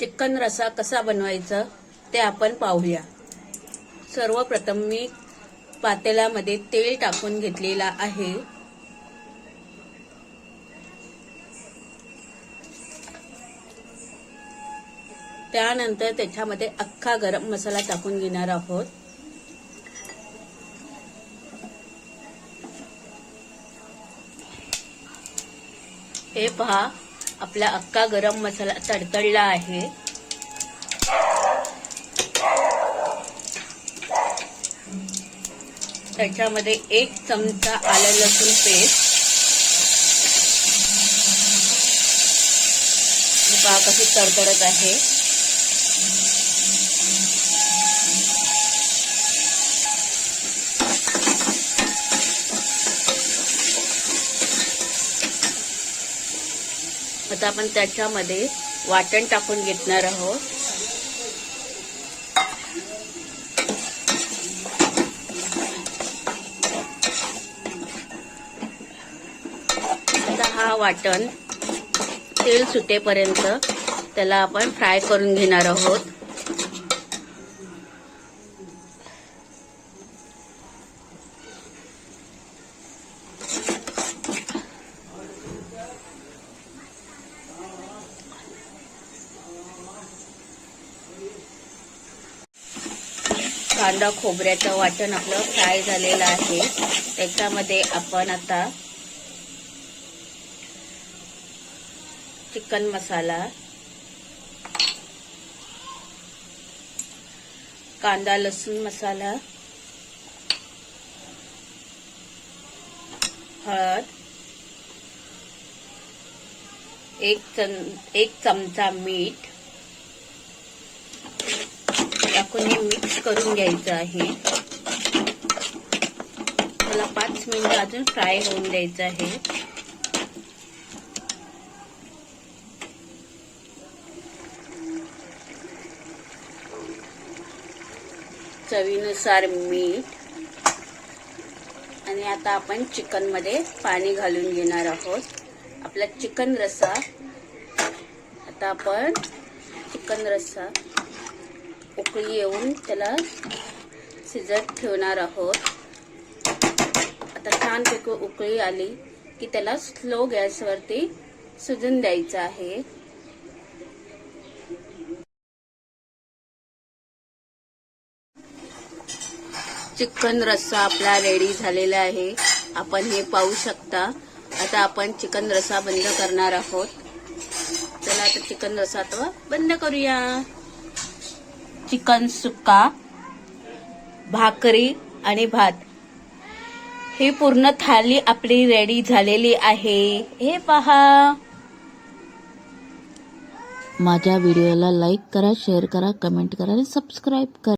Chicken रसा कसा बनवायचा ते आपण पाहूया. सर्वप्रथम मी पातेल्यामध्ये तेल टाकून घेतलेला आहे. त्यानंतर त्याच्यामध्ये अख्खा गरम मसाला टाकून घेणार आहोत. हे पहा. आपला अख्खा गरम मसाला तडतडला आहे. त्याच्यामध्ये एक चमचा आलं लसूण पेस्ट. पहा कशी तडतडत आहे. आता आपण त्याच्यामध्ये वाटण टाकून घेणार आहोत. आता हा वाटण तेल सुटेपर्यंत त्याला आपण फ्राय करून घेणार आहोत. कांदा खोबऱ्याचं वाटण आपलं फ्राय झालेलं आहे. त्याच्यामध्ये आपण आता चिकन मसाला कांदा लसूण मसाला हळद एक चम एक चमचा मीठ टाकून हे मिक्स करून घ्यायचं आहे. मला पाच मिनिट अजून फ्राय होऊन द्यायचं आहे. चवीनुसार मीठ. आणि आता आपण चिकनमध्ये पाणी घालून घेणार आहोत. आपला चिकन रस्सा आता आपण चिकन रस्सा उकळी येऊन त्याला शिजत ठेवणार आहोत. आता छानपैकी उकळी आली की त्याला स्लो गॅसवरती शिजून द्यायचं आहे. चिकन रस्सा आपला रेडी झालेला आहे. आपण हे पाहू शकता. आता आपण चिकन रस्सा बंद करणार आहोत. चला आता चिकन रस्सा तो बंद करूया. चिकन सुक्का भाकरी आणि भात. ही पूर्ण थाली आपली रेडी झालेली आहे. हे पहा. माझ्या व्हिडिओला लाईक करा शेअर करा कमेंट करा आणि सबस्क्राईब करा.